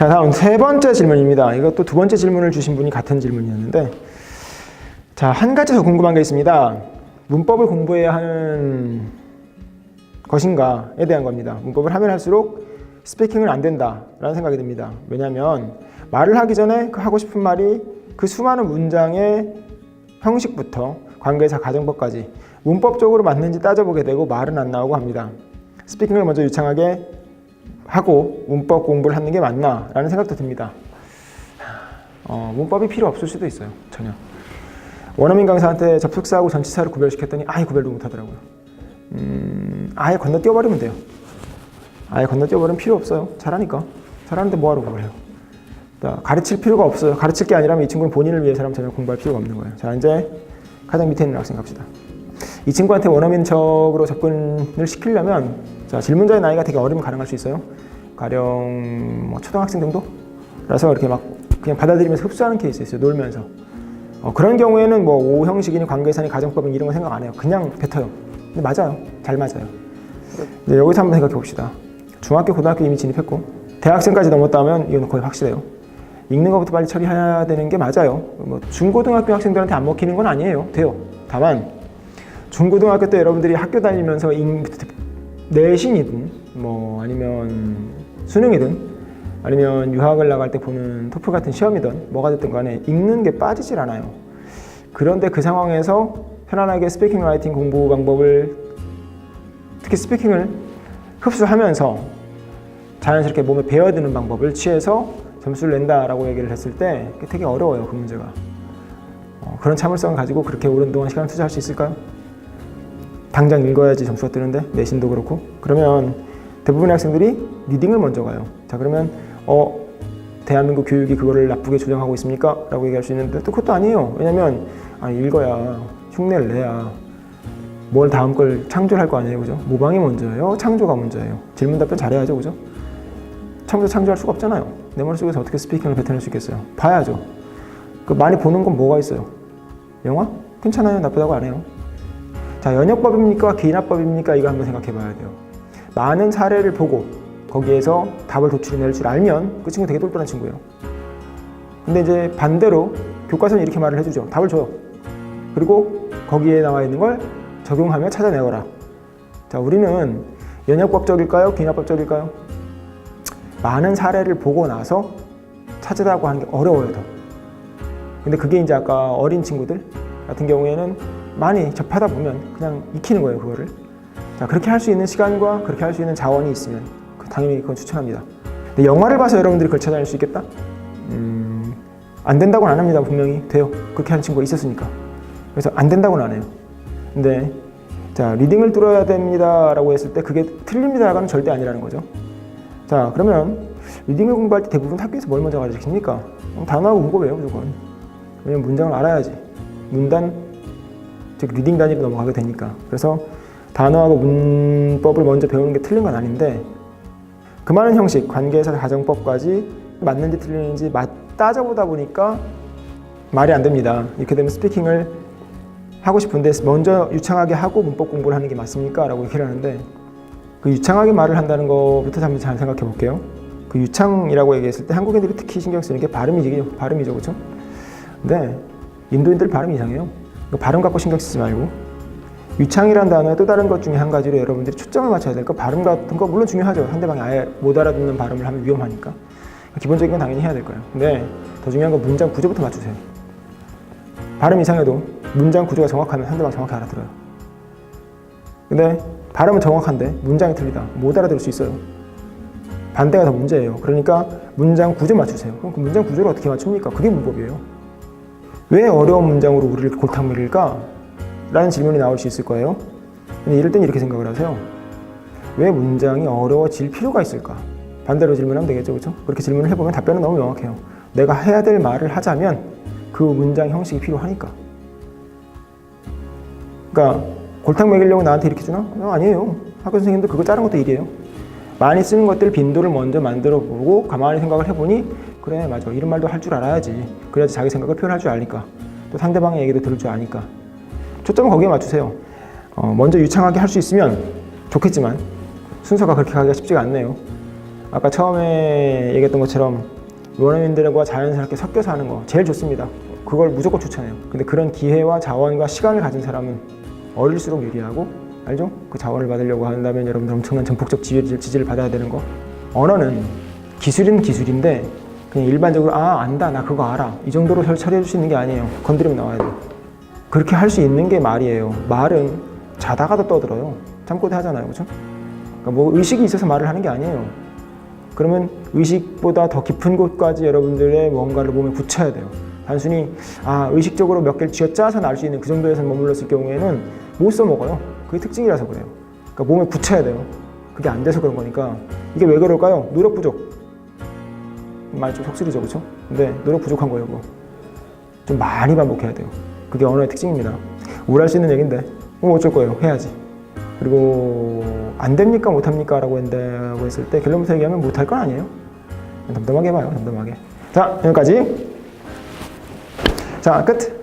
자, 다음 세 번째 질문입니다. 이것도 두 번째 질문을 주신 분이 같은 질문이었는데, 자, 한 가지 더 궁금한 게 있습니다. 문법을 공부해야 하는 것인가에 대한 겁니다. 문법을 하면 할수록 스피킹은 안 된다라는 생각이 듭니다. 왜냐하면 말을 하기 전에 그 하고 싶은 말이 그 수많은 문장의 형식부터 관계사 가정법까지 문법적으로 맞는지 따져보게 되고 말은 안 나오고 합니다. 스피킹을 먼저 유창하게 하고 문법 공부를 하는 게 맞나 라는 생각도 듭니다. 어, 문법이 필요 없을 수도 있어요. 전혀. 원어민 강사한테 접속사하고 전치사를 구별시켰더니 아예 구별도 못하더라고요. 음, 아예 건너뛰어버리면 돼요. 아예 건너뛰어버리면 필요 없어요. 잘하니까. 잘하는데 뭐하러. 자, 가르칠 필요가 없어요. 가르칠 게 아니라면 이 친구는 본인을 위해서라면 전혀 공부할 필요가 없는 거예요. 자, 이제 가장 밑에 있는 학생 갑시다. 이 친구한테 원어민 척으로 접근을 시키려면 자, 질문자의 나이가 되게 어리면 가능할 수 있어요. 가령 뭐 초등학생 정도? 라서 이렇게 막 그냥 받아들이면서 흡수하는 케이스 있어요. 놀면서. 어, 그런 경우에는 뭐 오형식이니 관계사니 가정법이니 이런 거 생각 안 해요. 그냥 뱉어요. 근데 맞아요. 잘 맞아요. 네, 여기서 한번 생각해 봅시다. 중학교, 고등학교 이미 진입했고 대학생까지 넘었다면 이건 거의 확실해요. 읽는 것부터 빨리 처리해야 되는 게 맞아요. 뭐 중고등학교 학생들한테 안 먹히는 건 아니에요. 돼요. 다만 중고등학교 때 여러분들이 학교 다니면서 잉- 내신이든 뭐 아니면 수능이든 아니면 유학을 나갈 때 보는 토플 같은 시험이든 뭐가 됐든 간에 읽는 게 빠지질 않아요. 그런데 그 상황에서 편안하게 스피킹 라이팅 공부 방법을 특히 스피킹을 흡수하면서 자연스럽게 몸에 배어드는 방법을 취해서 점수를 낸다라고 얘기를 했을 때 되게 어려워요 그 문제가 어, 그런 참을성을 가지고 그렇게 오랜 동안 시간을 투자할 수 있을까요? 당장 읽어야지 점수가 뜨는데? 내신도 그렇고. 그러면 대부분의 학생들이 리딩을 먼저 가요. 자 그러면 어 대한민국 교육이 그거를 나쁘게 조정하고 있습니까? 라고 얘기할 수 있는데 또 그것도 아니에요. 왜냐면 아 읽어야 흉내를 내야 뭘 다음 걸 창조를 할거 아니에요. 그죠? 모방이 먼저예요? 창조가 먼저예요? 질문 답변 잘해야죠. 그죠? 처음부터 창조할 수가 없잖아요. 내 머릿속에서 어떻게 스피킹을 뱉어낼 수 있겠어요? 봐야죠. 그 많이 보는 건 뭐가 있어요? 영화? 괜찮아요? 나쁘다고 안 해요 자 연역법입니까? 기인합법입니까? 이거 한번 생각해 봐야 돼요. 많은 사례를 보고 거기에서 답을 도출해 낼 줄 알면 그 친구 되게 똘똘한 친구예요. 근데 이제 반대로 교과서는 이렇게 말을 해주죠. 답을 줘요. 그리고 거기에 나와 있는 걸 적용하며 찾아내거라. 자 우리는 연역법적일까요? 기인합법적일까요? 많은 사례를 보고 나서 찾으라고 하는 게 어려워요 더. 근데 그게 이제 아까 어린 친구들 같은 경우에는 많이 접하다 보면 그냥 익히는 거예요 그거를. 자 그렇게 할 수 있는 시간과 그렇게 할 수 있는 자원이 있으면 그 당연히 그건 추천합니다. 근데 영화를 봐서 여러분들이 그걸 찾아낼 수 있겠다? 음, 안 된다고는 안 합니다 분명히. 돼요. 그렇게 하는 친구가 있었으니까. 그래서 안 된다고는 안 해요. 근데 자 리딩을 뚫어야 됩니다 라고 했을 때 그게 틀립니다라고는 절대 아니라는 거죠. 자 그러면 리딩을 공부할 때 대부분 학교에서 뭘 먼저 가르치십니까? 어, 단어하고 문법이에요 무조건. 왜냐면 문장을 알아야지. 문단 즉 리딩 단위로 넘어가게 되니까 그래서 단어하고 문법을 먼저 배우는 게 틀린 건 아닌데 그 많은 형식 관계사 가정법까지 맞는지 틀리는지 맞 따져보다 보니까 말이 안 됩니다 이렇게 되면 스피킹을 하고 싶은데 먼저 유창하게 하고 문법 공부를 하는 게 맞습니까? 라고 얘기를 하는데 그 유창하게 말을 한다는 것부터 한번 잘 생각해 볼게요. 그 유창이라고 얘기했을 때 한국인들이 특히 신경 쓰는 게 발음이죠. 발음이죠. 그렇죠? 근데 인도인들 발음이 이상해요. 그 발음 갖고 신경 쓰지 말고 유창이라는 단어의 또 다른 것 중에 한 가지로 여러분들이 초점을 맞춰야 될거 발음 같은 거 물론 중요하죠. 상대방이 아예 못 알아듣는 발음을 하면 위험하니까 기본적인 건 당연히 해야 될 거예요. 근데 더 중요한 건 문장 구조부터 맞추세요. 발음 이상해도 문장 구조가 정확하면 상대방 정확히 알아들어요. 근데 발음은 정확한데 문장이 틀리다. 못 알아들을 수 있어요. 반대가 더 문제예요. 그러니까 문장 구조 맞추세요. 그럼 그 문장 구조를 어떻게 맞춥니까? 그게 문법이에요. 왜 어려운 문장으로 우리를 골탕 먹일까? 라는 질문이 나올 수 있을 거예요. 근데 이럴 땐 이렇게 생각을 하세요. 왜 문장이 어려워질 필요가 있을까? 반대로 질문하면 되겠죠. 그렇죠? 그렇게 질문을 해보면 답변은 너무 명확해요. 내가 해야 될 말을 하자면 그 문장 형식이 필요하니까. 그러니까 골탕 먹이려고 나한테 이렇게 주나? 어, 아니에요. 학교 선생님도 그거 자른 것도 일이에요. 많이 쓰는 것들 빈도를 먼저 만들어 보고 가만히 생각을 해보니 그래 맞아 이런 말도 할 줄 알아야지 그래야지 자기 생각을 표현할 줄 아니까 또 상대방의 얘기도 들을 줄 아니까 초점을 거기에 맞추세요. 어, 먼저 유창하게 할 수 있으면 좋겠지만 순서가 그렇게 가기가 쉽지가 않네요. 아까 처음에 얘기했던 것처럼 원어민들과 자연스럽게 섞여서 하는 거 제일 좋습니다. 그걸 무조건 추천해요. 근데 그런 기회와 자원과 시간을 가진 사람은 어릴수록 유리하고 알죠? 그 자원을 받으려고 한다면 여러분들 엄청난 전폭적 지지를, 받아야 되는 거. 언어는 기술은 기술인데 그냥 일반적으로 아 안다 나 그거 알아 이 정도로 설- 처리해 줄 수 있는 게 아니에요. 건드리면 나와야 돼요. 그렇게 할 수 있는 게 말이에요. 말은 자다가도 떠들어요. 잠꼬대 하잖아요, 그렇죠? 그러니까 뭐 의식이 있어서 말을 하는 게 아니에요. 그러면 의식보다 더 깊은 곳까지 여러분들의 뭔가를 몸에 붙여야 돼요. 단순히 아 의식적으로 몇 개를 쥐어짜서 날 수 있는 그 정도에서 머물렀을 경우에는 못 써먹어요. 그게 특징이라서 그래요. 그러니까 몸에 붙여야 돼요. 그게 안 돼서 그런 거니까 이게 왜 그럴까요? 노력 부족. 많이 좀 속쓰리죠, 그렇죠? 근데 노력 부족한 거예요, 그거. 좀 많이 반복해야 돼요. 그게 언어의 특징입니다. 우울할 수 있는 얘기인데 뭐 어쩔 거예요, 해야지. 그리고 안 됩니까, 못 합니까? 라고 한다고 했을 때 결론부터 얘기하면 못할 건 아니에요. 덤덤하게 해봐요, 덤덤하게. 자, 여기까지. 자, 끝.